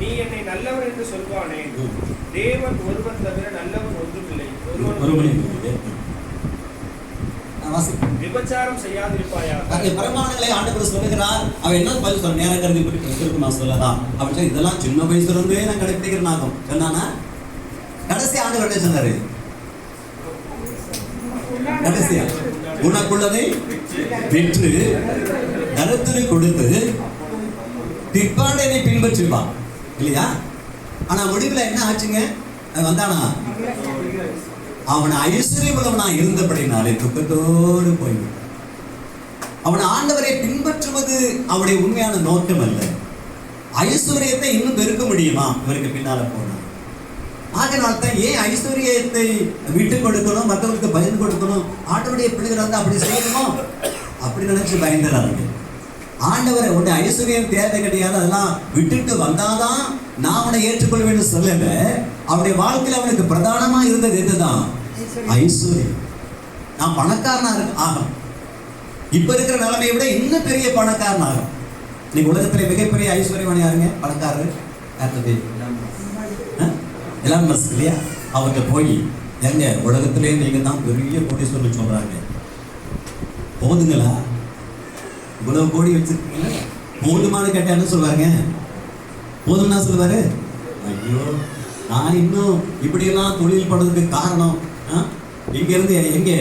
நீ என்னை நல்லவன் என்று சொல்வானே. தேவன் ஒருவன் தவிர நல்லவன் ஒன்றுமில்லை. ஒருவன். விபச்சாரம் செய்யாதிருப்பாயாக. அங்கே பிரமாணங்களை ஆண்டவர் சொல்லுகிறார். அவன் என்ன பதில் சொல்ல நேரம் கருதி பற்றி கிறிஸ்துவுக்கு நான் சொல்லலாம் சொல்லி, இதெல்லாம் சின்ன வயசுல இருந்தே நான் கடைபிடிக்கிறேன் ஆகும் சொன்னானா? கடைசி ஆண்டவர் என்ன சொன்னாரு? கடைசியா உனக்குள்ளதை விற்று கருத்துரு கொடுத்து பிற்பாடு என்னை இல்லையா? ஆனா முடிவில் என்ன ஆச்சுங்க? அவன் வந்தானா? அவன் ஐஸ்வர்யமுள்ளவனா இருந்தபடினாலே துக்கத்தோடு போய்விட்டான் அவன் ஆண்டவரை பின்பற்றுவது அவனுடைய உண்மையான நோக்கம் அல்ல. ஐஸ்வர்யத்தை இன்னும் பெருக்க முடியுமா? இவருக்கு பின்னால போனா. ஆகினால் தான் ஏன் ஐஸ்வர்யத்தை விட்டு கொடுக்கணும் மற்றவருக்கு பயந்து கொடுக்கணும்? ஆண்டவருடைய பிள்ளைகள் வந்து அப்படி செய்யணுமோ? அப்படி நினைச்சு பயந்துடாதீங்க ஆண்டவரை உன்னை ஐஸ்வர்யம் தேவை கிடையாது அதெல்லாம் விட்டுட்டு வந்தாதான் நான் அவனை ஏற்றுக்கொள்வேன்னு சொல்லல. அவனுடைய வாழ்க்கையில் அவனுக்கு பிரதானமா இருந்தது இதுதான் ஐஸ்வர்யம் நான் பணக்காரனா ஆகும் ஆகணும் இப்ப இருக்கிற நிலைமையை விட இன்னும் பெரிய பணக்காரன் ஆகும் உலகத்துல மிகப்பெரிய ஐஸ்வர்யமான யாருங்க? பணக்காரர்? ஆ? மஸ்க் இல்லையா? அவர்கிட்ட போய் எங்க உலகத்திலே நீங்க தான் பெரிய கோடீஸ்வரன் சொல்றாங்க. போதுங்களா? இவ்வளவு கோடி வச்சிருக்கீங்களா போதுமான கேட்டான்னு சொல்லுவாருங்க. சொல்லுவாங்க போதும்னா சொல்லுவாரு ஐயோ நான் இன்னும் இப்படியெல்லாம் தொழில் பண்ணுறதுக்கு காரணம் ஆ? இங்க இருந்து எங்க?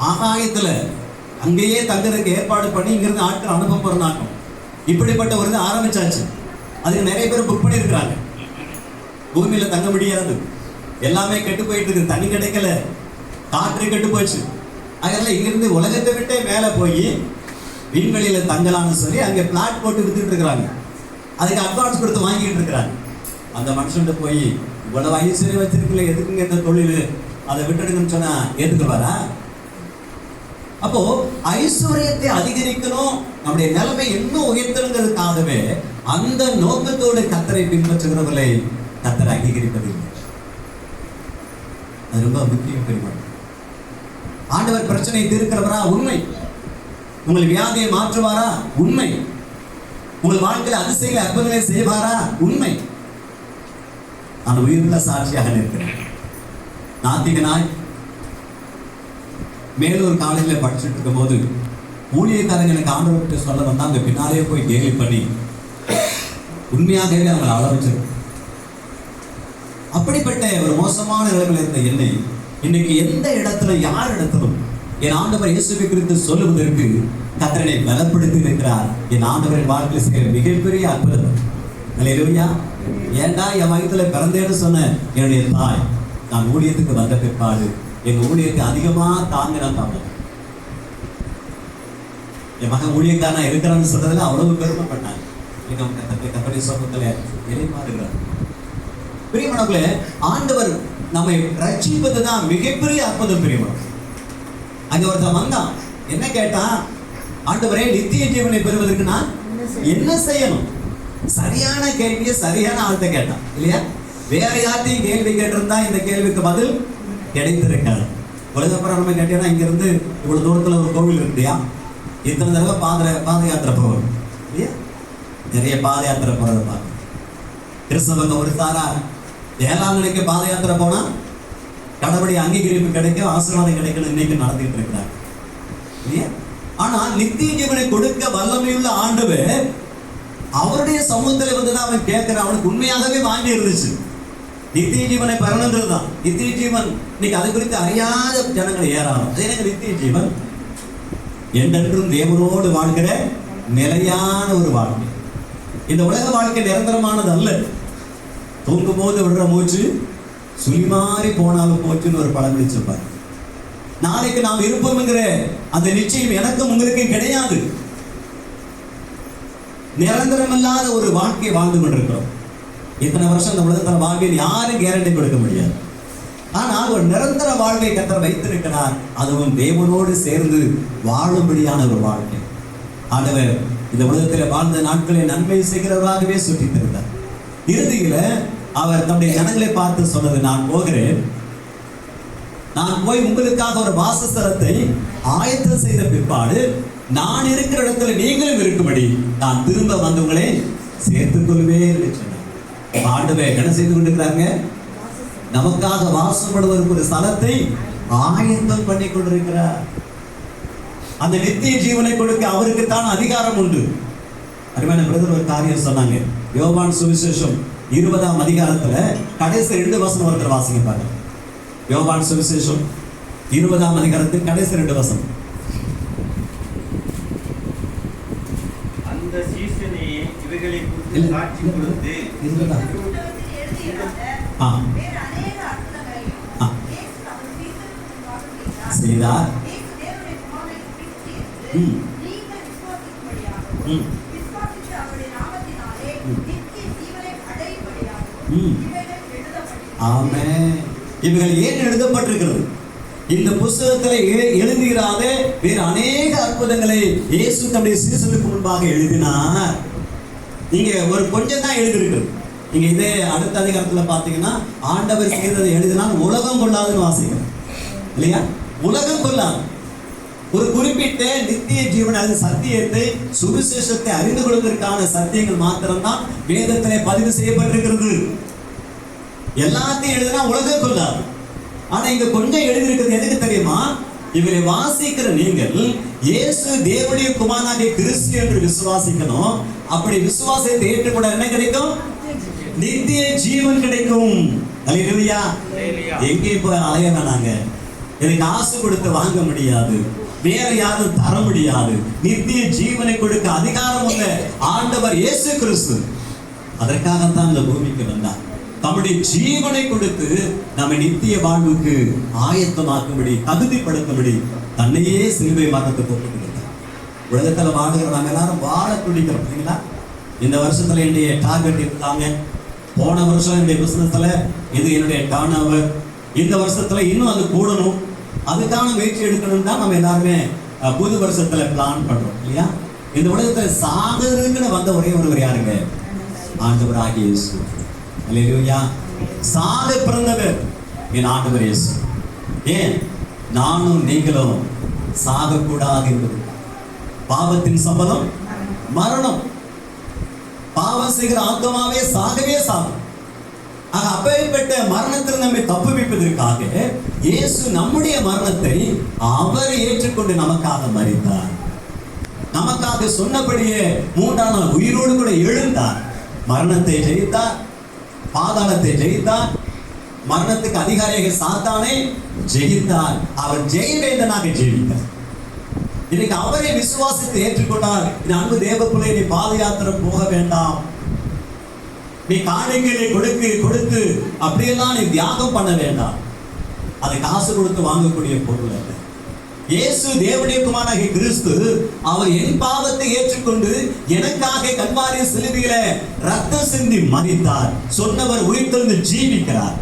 ஆகாயத்துல அங்கேயே தங்குறதுக்கு ஏற்பாடு பண்ணி இங்கிருந்து ஆட்கள் அனுப்ப போறாங்க இப்படிப்பட்ட ஒரு இது ஆரம்பிச்சாச்சு. அதுக்கு நிறைய பேர் புக் பண்ணியிருக்கிறாங்க. பூமியில தங்க முடியாது. எல்லாமே கெட்டு போயிட்டு இருக்கு தண்ணி கிடைக்கல. காற்று கெட்டு போச்சு. அதனால இங்கிருந்து உலகத்தை விட்டே மேலே போய் விண்வெளியில தங்கலாம்னு சொல்லி அங்கே பிளாட் போட்டு வித்துட்டு இருக்கிறாங்க. அதுக்கு அட்வான்ஸ் கொடுத்து வாங்கிட்டு இருக்கிறாங்க. அந்த மனுஷன்ட்ட போய் இவ்வளவு ஐஸ்வர்யம் வச்சிருக்கல எதுக்குங்க இந்த தொழில்? அதை விட்டுடுங்கன்னு சொன்னா ஏத்துக்குவாரா? அப்போ ஐஸ்வர்யத்தை அதிகரிக்கணும் நம்முடைய நிலைமை இன்னும் உயர்த்தணுங்கிறதுக்காகவே அந்த நோக்கத்தோடு கத்தரை பின்பற்றுகிறவர்களை கத்தரை அங்கீகரிப்பதில்லை. அது ரொம்ப முக்கியம் பெருமாள் ஆண்டவர் பிரச்சனையை தீர்க்கிறவரா? உண்மை. உங்கள் வியாதியை மாற்றுவாரா? உண்மை. உங்கள் வாழ்க்கையில் அதிசயங்களை அற்புதங்களை செய்வாரா? உண்மை. நான் உயிருள்ள சாட்சியாக நிற்கிறேன். நாத்திகனாய் மேலூர் காலேஜில் படிச்சுட்டு இருக்கும்போது ஊழியக்காரங்க எனக்கு ஆண்டவர்கிட்ட சொல்ல வந்தால் அந்த பின்னாலே போய் கேலி பண்ணி உண்மையாகவே அவங்களை அழ அப்படிப்பட்ட ஒரு மோசமான நிலைமையில் இருந்த என்னை இன்னைக்கு எந்த இடத்துல யார் இடத்திலும் என் ஆண்டவர் இயேசுவை குறித்து சொல்லுவதற்கு கத்தரனை பலப்படுத்தி இருக்கிறார். என் ஆண்டவரின் வாழ்க்கையில் செய்கிற மிகப்பெரிய அற்புதம். இல்லையா ஏன்டா என் வயதுல பிறந்தேன்னு சொன்ன என்னுடைய தாய் நான் ஊழியத்துக்கு வந்த பிற்பாடு எங்க ஊழியத்தை அதிகமா தாங்கினா தாங்க என் மகன் ஊழியக்காரனா இருக்கிறான்னு சொல்றதுல அவ்வளவு பெருமைப்பட்டாங்க இன்னைக்கு கத்தனை கத்தப்பை கத்தடி சோகத்துல எளிமாறுகிறார் ஆண்டவர் நம்மை ரட்சிப்பது தான் மிகப்பெரிய அற்புதம் பிரியமனம் அங்க ஒருத்தன் வந்தான். என்ன கேட்டான்? ஆண்டவரே நித்திய ஜீவனை பெறுவதற்கு நான் என்ன செய்யணும்? சரியான கேள்வியை சரியான ஆள்கிட்ட கேட்டான். இல்லையா? வேற யார்ட்டையும் கேள்வி கேட்டிருந்தா இந்த கேள்விக்கு பதில் கிடைத்திருக்காது. உலகப்புறம் நம்ம கேட்டீங்கன்னா இங்க இருந்து இவ்வளவு தூரத்துல ஒரு கோவில் இருந்தியா? இத்தனை தடவை பாத பாத யாத்திரை போகணும். இல்லையா? நிறைய பாத யாத்திரை போறதை பார்க்கணும். கிறிஸ்தவங்க ஒரு சாரா வேளாங்கண்ணிக்கு பாத யாத்திரை போனா கடவுளுடைய அங்கீகரிப்பு கிடைக்கும் ஆசீர்வாதம் கிடைக்கணும் இன்னைக்கு நடந்துட்டு இருக்கிறார். ஆனா நித்திய ஜீவனை கொடுக்க வல்லமையுள்ள ஆண்டவர் அவருடைய சமூகத்துல வந்து தான் அவன் கேட்கிறான். அவனுக்கு உண்மையாகவே வாங்கி இருந்துச்சு. நித்திய ஜீவனை பெறணுங்கிறது தான். நித்திய ஜீவன் இன்னைக்கு அது குறித்து அறியாத ஜனங்கள் ஏறாலும் அதே எனக்கு நித்திய ஜீவன் என்றென்றும் தேவனோடு வாழ்கிற நிலையான ஒரு வாழ்க்கை. இந்த உலக வாழ்க்கை நிரந்தரமானது அல்ல தூங்கும் போது விடுற மூச்சு சுழிமாறி போனாலும் போச்சுன்னு ஒரு படம் வச்சிருப்பார் நாளைக்கு நாம் இருப்போம்ங்கிற அந்த நிச்சயம் எனக்கும் உங்களுக்கும் கிடையாது. நிரந்தரமில்லாத ஒரு வாழ்க்கையை வாழ்ந்து கொண்டிருக்கிறோம். இத்தனை வருஷம் இந்த உலகத்தில் வாழ்வில் யாரும் கேரண்டி கொடுக்க முடியாது. ஆனால் ஒரு நிரந்தர வாழ்வை கத்தர் வைத்திருக்கிறார். அதுவும் தேவனோடு சேர்ந்து வாழும்படியான ஒரு வாழ்க்கை. ஆண்டவர் இந்த உலகத்தில் வாழ்ந்த நாட்களை நன்மை செய்கிறவராகவே சுற்றித் இறுதியில் அவர் தம்முடைய ஜனங்களை பார்த்து சொன்னது நான் போகிறேன். நான் போய் உங்களுக்காக ஒரு வாசஸ்தலத்தை ஆயத்தம் செய்த பிற்பாடு நான் இருக்கிற இடத்துல நீங்களும் இருக்கும்படி நான் திரும்ப வந்து உங்களை சேர்த்துக் கொள்வேன் என்று சொன்னார். என்ன செய்து கொண்டிருக்கிறாங்க நமக்காக வாசப்படுவதற்கு ஒரு ஸ்தலத்தை ஆயத்தம் பண்ணி கொண்டிருக்கிறார். அந்த நித்திய ஜீவனை கொடுக்க அவருக்கு தான் அதிகாரம் உண்டு. அருமையான பிரதர் ஒரு காரியம் சொன்னாங்க. யோவான் சுவிசேஷம் இருபதாம் அதிகாரத்துல கடைசி ரெண்டு வசனம் ஒருத்தர் வாசிங்க பாருங்க. யோவான் சுவிசேஷம் இருபதாம் அதிகாரத்தில் கடைசி ரெண்டு வசனம். அந்த சீசனே இவைகளை குறித்து. சாட்சி கொடுத்து ஆ. அநேக அற்புதங்களையும் ஆமே ஆமென். இவைகள் ஏன் எழுதப்பட்டிருக்கிறது? இந்த புஸ்தகத்தில் எழுதுகிறாத வேறு அநேக அற்புதங்களை இயேசு தம்முடைய சீசனுக்கு முன்பாக எழுதினார். இங்க ஒரு கொஞ்சம் தான் எழுதியிருக்கு நீங்க இதே அடுத்த அதிகாரத்தில் பார்த்தீங்கன்னா ஆண்டவர் செய்ததை எழுதினால் உலகம் கொள்ளாதுன்னு வாசிக்கிறேன் இல்லையா? உலகம் கொள்ளாது. ஒரு குறிப்பிட்ட நித்திய ஜீவன் அல்லது சத்தியத்தை சுவிசேஷத்தை அறிந்து கொள்வதற்கான சத்தியங்கள் மாத்திரம்தான் வேதத்திலே பதிவு செய்யப்பட்டிருக்கிறது. எல்லாத்தையும் எழுதினா உலகம் கொள்ளாது. ஆனா இங்க கொஞ்சம் எழுதியிருக்கிறது எதுக்கு தெரியுமா? இவரை வாசிக்கிற நீங்கள் இயேசு தேவனுடைய குமாரனாகிய கிறிஸ்து என்று விசுவாசிக்கணும். அப்படி விசுவாசத்தை ஏற்றுக்கொண்ட என்ன கிடைக்கும்? நித்திய ஜீவன் கிடைக்கும். அல்லேலூயா அல்லேலூயா. எங்கே போய் அலைய வேணாங்க இது காசு கொடுத்து வாங்க முடியாது. வேற யாரும் தர முடியாது. நித்திய ஜீவனை கொடுக்க அதிகாரம் உள்ள ஆண்டவர் இயேசு கிறிஸ்து. அதற்காகத்தான் இந்த பூமிக்கு வந்தார். தம்முடைய ஜீவனை கொடுத்து நம்ம நித்திய வாழ்வுக்கு ஆயத்தமாக்கும்படி தகுதிப்படுத்தும்படி தன்னையே சிலுவை மாற்றத்தை ஒப்புக் உலகத்தில் உலகத்துல நாங்கள் எல்லாரும் வாழ துடிக்கிறோம் இல்லைங்களா? இந்த வருஷத்துல என்னுடைய டார்கெட் இருந்தாங்க போன வருஷம் என்னுடைய பிசினஸ்ல இது என்னுடைய டர்ன் ஓவர் இந்த வருஷத்துல இன்னும் அது கூடணும். அதுக்கான முயற்சி எடுக்கணும் தான் நம்ம எல்லாருமே புது வருஷத்துல பிளான் பண்றோம் இல்லையா? இந்த உலகத்துல சாகருக்குன்னு வந்த ஒரே ஒருவர் யாருங்க? ஆண்டவர் ஆகிய இயேசு அல்லேலூயா சாக பிறந்தவர் என் ஆண்டவர் இயேசு. ஏன்? நானும் நீங்களும் சாகக்கூடாது என்பது. பாவத்தின் சம்பளம் மரணம். பாவம் செய்கிற ஆத்மாவே சாகவே சாகும். ஆக அப்பேற்பட்ட மரணத்தில் நம்மை தப்புவிப்பதற்காக இயேசு நம்முடைய மரணத்தை அவர் ஏற்றுக்கொண்டு நமக்காக மறித்தார். நமக்காக சொன்னபடியே மூன்றாம் நாள் உயிரோடு கூட எழுந்தார். மரணத்தை ஜெயித்தார். பாதாளத்தை ஜெயித்தார் மரணத்துக்கு அதிகாரியாக சாத்தானே ஜெயித்தார் அவர் ஜெயவேந்தனாக ஜெயித்தார் இன்னைக்கு அவரை விசுவாசித்து ஏற்றுக்கொண்டார் இந்த அன்பு தேவக்குள்ளே நீ பாத யாத்திரை போக வேண்டாம். நீ காணிக்கையை கொடுக்கு கொடுத்து அப்படியெல்லாம் நீ தியாகம் பண்ண வேண்டாம். அதை காசு கொடுத்து வாங்கக்கூடிய பொருள் அல்ல. இயேசு தேவனுடைய குமாராகி கிறிஸ்து அவர் என் பாவத்தை ஏற்றுக்கொண்டு எனக்காக கல்வாரிய சிலுவையில ரத்தம் சிந்தி மதித்தார். சொன்னவர் உயிர்த்தெழுந்து ஜீவிக்கிறார்.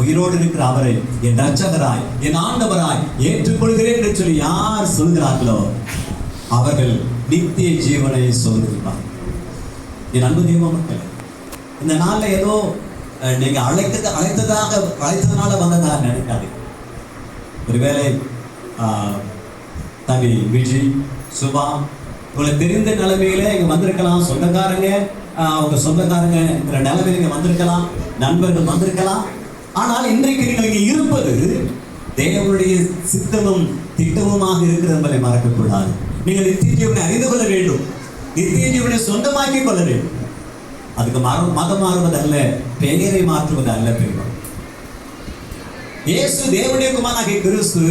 உயிரோடு இருக்கிற அவரை என் ரட்சகராய் என் ஆண்டவராய் ஏற்றுக்கொள்கிறேன் என்று சொல்லி யார் சொல்கிறார்களோ அவர்கள் நித்திய ஜீவனை சொல்லிருப்பார் என் அன்பு தெய்வ மக்கள் இந்த நாளில் ஏதோ நீங்கள் அழைத்தது அழைத்ததாக அழைத்ததுனால வந்ததாக நினைக்காது ஒருவேளை தம்பி விஜய் சுபா உங்களுக்கு தெரிந்த நிலைமையில இங்க வந்திருக்கலாம். சொந்தக்காரங்க அவங்க சொந்தக்காரங்க நிலைமையில இங்க வந்திருக்கலாம். நண்பர்கள் வந்திருக்கலாம். ஆனால் இன்றைக்கு நீங்கள் இங்க இருப்பது தேவனுடைய சித்தமும் திட்டமுமாக இருக்கிறது என்பதை மறக்கக்கூடாது. நீங்கள் நித்திய ஜீவனை அறிந்து கொள்ள வேண்டும். நித்திய ஜீவனை சொந்தமாக்கி கொள்ள வேண்டும். அதுக்கு மரம் மதம் மாறுவது அல்ல பெயரை மாற்றுவது அல்ல பெருமை இயேசு தேவனுடைய குமாரனாகிய கிறிஸ்து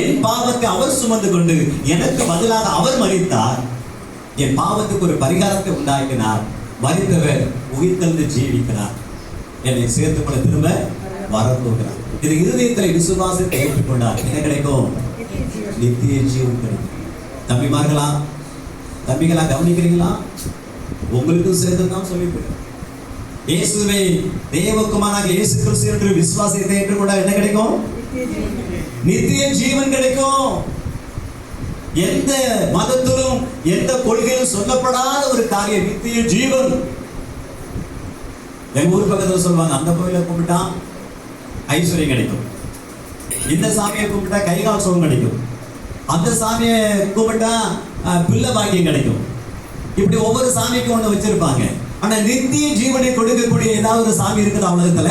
என் பாவத்தை அவர் சுமந்து கொண்டு எனக்கு பதிலாக அவர் மறித்தார். என் பாவத்துக்கு ஒரு பரிகாரத்தை உண்டாக்கினார். மறித்தவர் உயிர்த்தெழுந்து ஜீவிக்கிறார். என்னை சேர்த்து கொள்ள திரும்ப வரப்போகிறார் இது இருதயத்தில் விசுவாசத்தை ஏற்றுக்கொண்டார். என்ன கிடைக்கும்? நித்திய ஜீவன் கிடைக்கும். தம்பிமார்களா தம்பிகளா கவனிக்கிறீங்களா? உங்களுக்கும் சேர்த்து தான் சொல்லிவிடுறேன் இயேசுவை தேவகுமாராக இயேசு கிறிஸ்து என்று விசுவாசத்தை ஏற்றுக்கொண்டா என்ன கிடைக்கும்? நித்திய ஜீவன் கிடைக்கும். எந்த மதத்திலும் எந்த கொள்கையிலும் சொல்லப்படாத ஒரு காரியம் நித்திய ஜீவன். எங்க ஊர் பக்கத்துல சொல்லுவாங்க அந்த கோயில கும்பிட்டா ஐஸ்வர்யம் கிடைக்கும். இந்த சாமியை கும்பிட்டா கைகால் சுகம் கிடைக்கும். அந்த சாமியை கும்பிட்டா அஹ், பிள்ளை பாக்கியம் கிடைக்கும். இப்படி ஒவ்வொரு சாமிக்கும் ஒண்ணு வச்சிருப்பாங்க. ஆனா நித்திய ஜீவனை கொடுக்கக்கூடிய ஏதாவது ஒரு சாமி இருக்குதா உலகத்துல?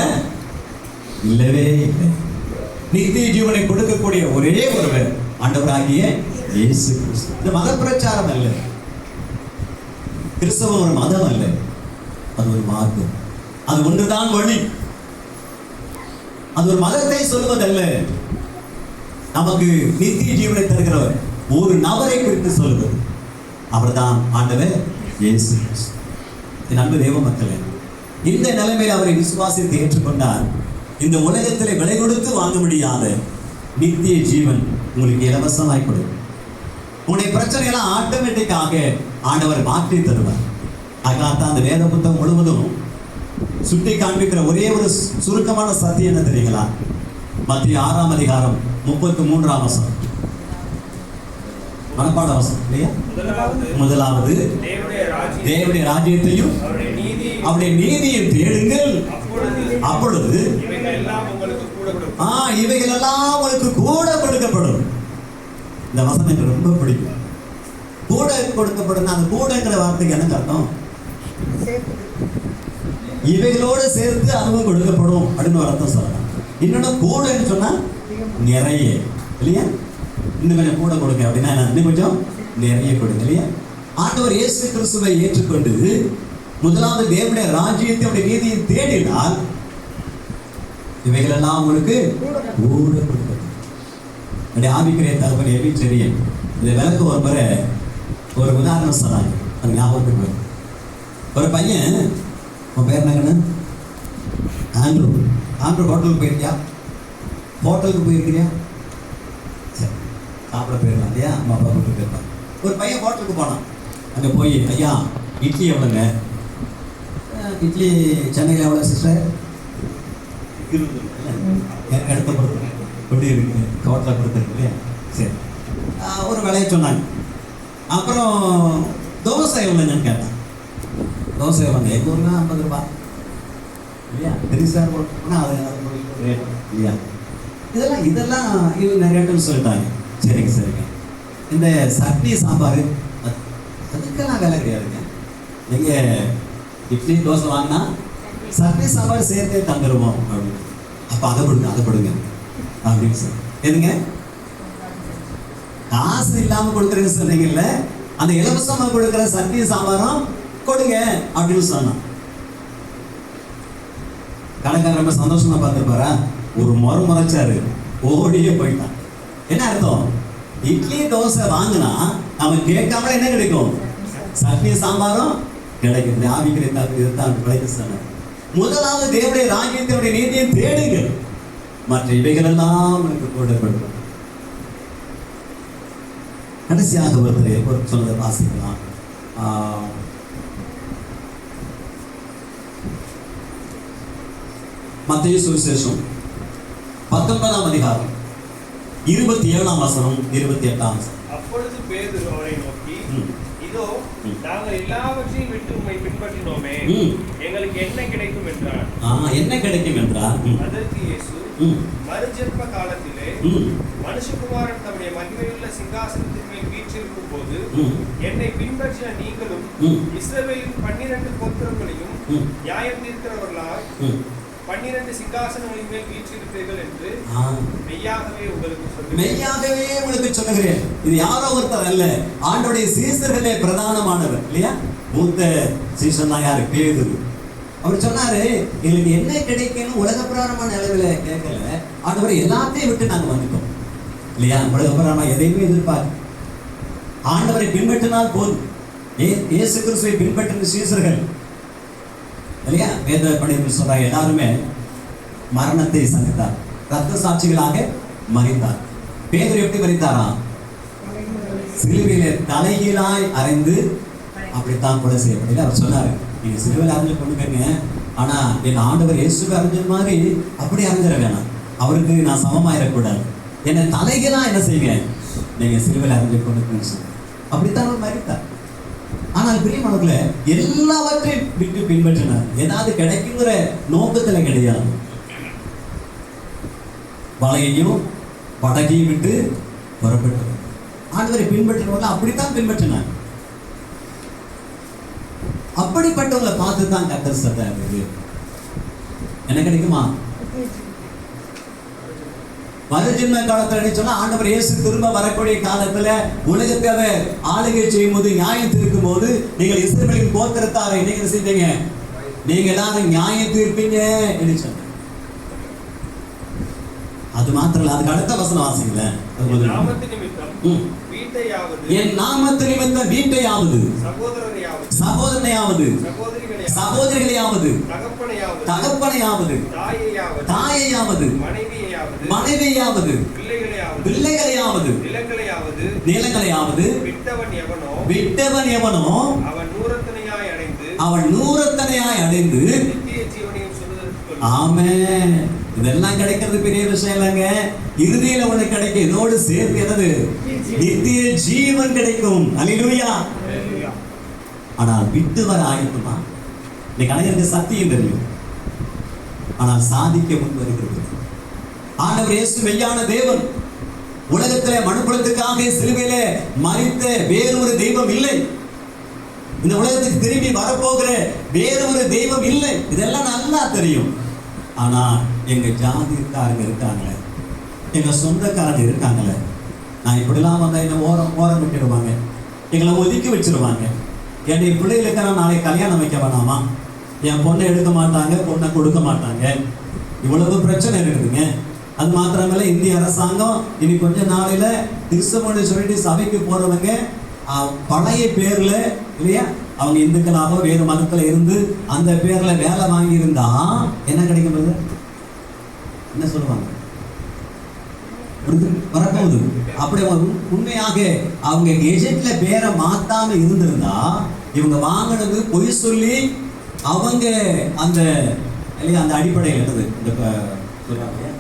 இல்லவே இல்லை. நித்திய ஜீவனை கொடுக்கக்கூடிய ஒரே ஒருவர் ஆண்டவராகிய இயேசு கிறிஸ்து. இந்த மத பிரச்சாரம் அல்ல. கிறிஸ்தவம் ஒரு மதம் அல்ல. அது ஒரு மார்க்கம். அது ஒன்றுதான் வழி அது ஒரு மதத்தை சொல்வதல்ல நமக்கு நித்திய ஜீவனை தருகிறவர் ஒரு நபரை குறித்து சொல்வது. அவர்தான் ஆண்டவர் இயேசு கிறிஸ்து. என் அன்பு தேவ மக்களே இந்த நிலைமையில் அவரை விசுவாசித்து ஏற்றுக்கொண்டார். இந்த உலகத்தில் விலை கொடுத்து வாங்க முடியாத நித்திய ஜீவன் உங்களுக்கு இலவசமாய் கொடுக்கும் உன்னுடைய பிரச்சனையெல்லாம் ஆட்டோமேட்டிக்காக ஆண்டவர் மாற்றி தருவார். அதனால்தான் அந்த வேத புத்தகம் முழுவதும் சுட்டி காண்பிக்கிற ஒரே ஒரு சுருக்கமான சத்தியம் என்ன தெரியுங்களா? மத்திய ஆறாம் அதிகாரம் முப்பத்தி மூன்றாம் வசனம். மனப்பாட வசனம் இல்லையா? முதலாவது முதலாவது தேவனுடைய ராஜ்யத்தையும் அவருடைய நீதி நீதியை தேடுங்கள். அப்பொழுது இவைகள் எல்லாம் உங்களுக்கு கூட ஆ இவைகள் எல்லாம் உங்களுக்கு கூட கொடுக்கப்படும். இந்த வசனம் எனக்கு ரொம்ப பிடிக்கும். கூட கொடுக்கப்படும் அந்த கூடங்கிற வார்த்தைக்கு என்ன அர்த்தம்? இவைகளோடு சேர்த்து அதுவும் கொடுக்கப்படும் அப்படின்னு ஒரு அர்த்தம் சொல்லலாம். இன்னொன்னு கூடன்னு சொன்னா நிறைய. இல்லையா? இன்னும் கொஞ்சம் கூட கொடுங்க அப்படின்னா நான் இன்னும் கொஞ்சம் நிறைய கொடுங்க இல்லையா? ஆண்டவர் இயேசு கிறிஸ்துவை ஏற்றுக்கொண்டு முதலாவது தேவனுடைய ராஜ்யத்தை அவருடைய நீதியை தேடினால் இவைகளெல்லாம் உங்களுக்கு கூட கொடுக்கப்படும் ஆவிக்கிற தகவல் எப்படி தெரியும் இந்த விளக்கு ஒரு முறை ஒரு உதாரணம் சொன்னாங்க அது ஞாபகத்துக்கு வரும். ஒரு பையன் உன் பேர் என்னங்கண்ணு? ஆண்ட்ரூ. ஆண்ட்ரூ ஹோட்டலுக்கு போயிருக்கியா? ஹோட்டலுக்கு போயிருக்கிறியா? சாப்பிட போயிடலாம் இல்லையா? அம்மா அப்பா கூட்டு போயிருப்பாங்க. ஒரு பையன் ஹோட்டலுக்கு போனான். அங்கே போய் ஐயா இட்லி எவ்வளோங்க? "அஹ், இட்லி சென்னையில் எவ்வளோ சிஸ்டர்? இடத்த பொறுத்து எப்படி இருக்கு? ஹோட்டலில் கொடுத்துருக்கு இல்லையா? சரி. ஒரு விலையை சொன்னாங்க. அப்புறம் தோசை எவ்வளோங்கன்னு கேட்டான். தோசை எவ்வளோங்க எங்கள் ஊரில் ஐம்பது ரூபாய் இல்லையா? பெருசாக போட்டோம்னா அது இல்லையா? இதெல்லாம் இதெல்லாம் இவங்க ரேட்டுன்னு சொல்லிட்டாங்க. சரிங்க சரிங்க இந்த சட்னி சாம்பார் அதுக்கெல்லாம் வேலை கிடையாதுங்க. நீங்கள் இட்லி தோசை வாங்கினா சட்னி சாம்பார் சேர்த்தே தந்துடுவோம் அப்படின்னு. அப்போ அதை கொடுங்க அதை கொடுங்க அப்படின்னு சொல்லி. எதுங்க காசு இல்லாமல் கொடுக்குறேன்னு சொன்னீங்கல்ல அந்த இலவசமாக கொடுக்குற சட்னி சாம்பாரும் கொடுங்க அப்படின்னு சொன்னான். கடைக்காரர் ரொம்ப சந்தோஷமா பார்த்துருப்பாரா? ஒரு முறை முறைச்சாரு. ஓடியே போயிட்டான். என்ன அர்த்தம் இட்லி தோசை வாங்கினா நம்ம கேட்காம என்ன கிடைக்கும்? சட்னி சாம்பாரும் கிடைக்கும். இந்த ஆவிக்கிற இதுதான் கிடைக்க சொன்னார். முதலாவது தேவடைய ராஜ்யத்தினுடைய நீதியை தேடுங்கள். மற்ற இவைகள் எல்லாம் உனக்கு கூடப்படும் கடைசியாக ஒருத்தர் ஒரு சொன்னதை வாசிக்கலாம். ஆஹ், மத்திய சுவிசேஷம் பத்தொன்பதாம் அதிகாரம். இருபத்தி ஏழாம் வசனம் இருபத்தி எட்டாம் அப்பொழுது பேதுரு அவரை நோக்கி. இதோ. நாங்கள் எல்லாவற்றையும் விட்டு உம்மை பின்பற்றினோமே. எங்களுக்கு என்ன கிடைக்கும் என்றார் ஆ, என்ன கிடைக்கும் என்றால் ம், அதற்கு இயேசு மறுஜென்ம காலத்திலே மனுஷகுமாரன் தம்முடைய மகிமையுள்ள சிங்காசனத்தின் மேல் வீற்றிருக்கும் போது என்னை பின்பற்றின நீங்களும். இஸ்ரவேலின் பன்னிரண்டு கோத்திரங்களையும் நியாயம் தீர்க்கிறவர்களாய். பன்னிரண்டு சிங்காசனங்களின் மேல் வீற்றிருப்பீர்கள் என்று மெய்யாகவே உங்களுக்கு மெய்யாகவே உங்களுக்கு சொல்லுகிறேன். இது யாரோ ஒருத்தர் அல்ல. ஆண்டோடைய சீசர்களே பிரதானமானவர் இல்லையா? மூத்த சீசன் தான் யாரு? பேதுரு. அவர் சொன்னாரு எங்களுக்கு என்ன கிடைக்கும்னு உலக பிரகாரமான நிலவில கேட்கல. ஆண்டவர் எல்லாத்தையும் விட்டு நாங்க வந்துட்டோம். இல்லையா? உலக பிரகாரமா எதையுமே எதிர்பார்க்க ஆண்டவரை பின்பற்றினால் போதும். ஏ- இயேசு கிறிஸ்துவை பின்பற்றின சீசர்கள் இல்லையா? வேத பணிகள் சொல்றாங்க. எல்லாருமே மரணத்தை சந்தித்தார். ரத்த சாட்சிகளாக மறித்தார் பேதர் எப்படி மறித்தாராம் சிலுவையில தலைகீழாய் அறைந்து அப்படித்தான் கொலை செய்யப்பட்டது. அவர் சொன்னார் நீங்க சிலுவையில் அறிஞ்சு கொண்டுக்கங்க ஆனா என் ஆண்டவர் இயேசுக்கு அறிஞ்ச மாதிரி அப்படி அறிஞ்சிட வேணாம். அவருக்கு நான் சமமாயிடக்கூடாது. என்னை தலைகீழா என்ன செய்வேன் நீங்க சிலுவையில் அறிஞ்சு கொண்டுக்கணும்னு சொல்லி அப்படித்தான் அவர் மறித்தார் ஆனால் பிரியமானவர்கள எல்லாவற்றையும் விட்டு பின்பற்றினார் ஏதாவது கிடைக்குங்கிற நோக்கத்தில் கிடையாது. வலையையும் படகையும் விட்டு புறப்பட்டு ஆண்டவரை பின்பற்றினவங்க அப்படித்தான் பின்பற்றினார். அப்படிப்பட்டவங்களை பார்த்து தான் கத்தர் சொல்றாரு என்ன கிடைக்குமா? மறுஜென்ம காலத்துல சொன்னா ஆண்டவர் இயேசு திரும்ப வரக்கூடிய காலத்துல உலகத்தை அவர் ஆளுகை செய்யும் போது நியாயம் தீர்க்கும் போது நீங்கள் இஸ்ரவேலின் கோத்திரத்தாரை நீங்க செய்வீங்க நீங்க எல்லாரும் நியாயம் தீர்ப்பீங்க என்று அது மாத்திரம் அதுக்கு அடுத்த வசனம் வாசிங்களேன். என். நாமத்து நிமித்தம். வீட்டையாவது. சகோதரனையாவது. சகோதரிகளையாவது. தகப்பனையாவது. தாயையாவது. மனைவியாவது பிள்ளைகளையாவது. நிலங்களையாவது. விட்டவன் எவனோ. விட்டவன் எவனோ. அவன் நூறத்தனையாய் அடைந்து. ஆமே இதெல்லாம் கிடைக்கிறது பெரிய விஷயம் இல்லைங்க. இறுதியில உனக்கு கிடைக்கும். இதோடு சேர்த்து என்னது? நித்திய ஜீவன் கிடைக்கும். அல்லேலூயா ஆனால் விட்டு வர ஆயத்துமா? இன்னைக்கு அனைவருக்கு சத்தியம் தெரியும். ஆனால் சாதிக்க முன் வருகிறது. ஆண்டவர் இயேசு மெய்யான தேவன். உலகத்திலே மனுக்குலத்துக்காக சிலுவையிலே மறித்த வேறொரு தெய்வம் இல்லை. இந்த உலகத்துக்கு திரும்பி வரப்போகிற வேறொரு தெய்வம் இல்லை. இதெல்லாம் நல்லா தெரியும். ஆனால் எங்கள் ஜாதிக்காரங்க இருக்காங்களே எங்கள் சொந்தக்காரங்க இருக்காங்களே நான் இப்படிலாம் வந்தால் என்னை ஓரம் ஓரம் விட்டுடுவாங்க எங்களை ஒதுக்கி வச்சுருவாங்க. என்னுடைய பிள்ளைகளுக்கு நான் நாளைக்கு கல்யாணம் வைக்க வேணாமா? என் பொண்ணை எடுக்க மாட்டாங்க பொண்ணை கொடுக்க மாட்டாங்க. இவ்வளவு பிரச்சனை இருக்குதுங்க. அது மாத்திரமில்ல இந்திய அரசாங்கம் இனி கொஞ்ச நாளையில் கிறிஸ்தவன்னு சொல்லிட்டு சபைக்கு போகிறவங்க பழைய பேரில் இல்லையா? அவங்க இந்துக்களாகவோ வேறு மதத்தில் இருந்து அந்த பேர்ல வேலை வாங்கியிருந்தா என்ன கிடைக்கும் என்ன சொல்லுவாங்க? வரப்போகுது. அப்படி உண்மையாக அவங்க கெஜெட்ல பேரை மாத்தாம இருந்திருந்தா இவங்க வாங்கினது பொய் சொல்லி அவங்க அந்த இல்லையா அந்த அடிப்படையில் என்னது? இந்த சொல்றாங்க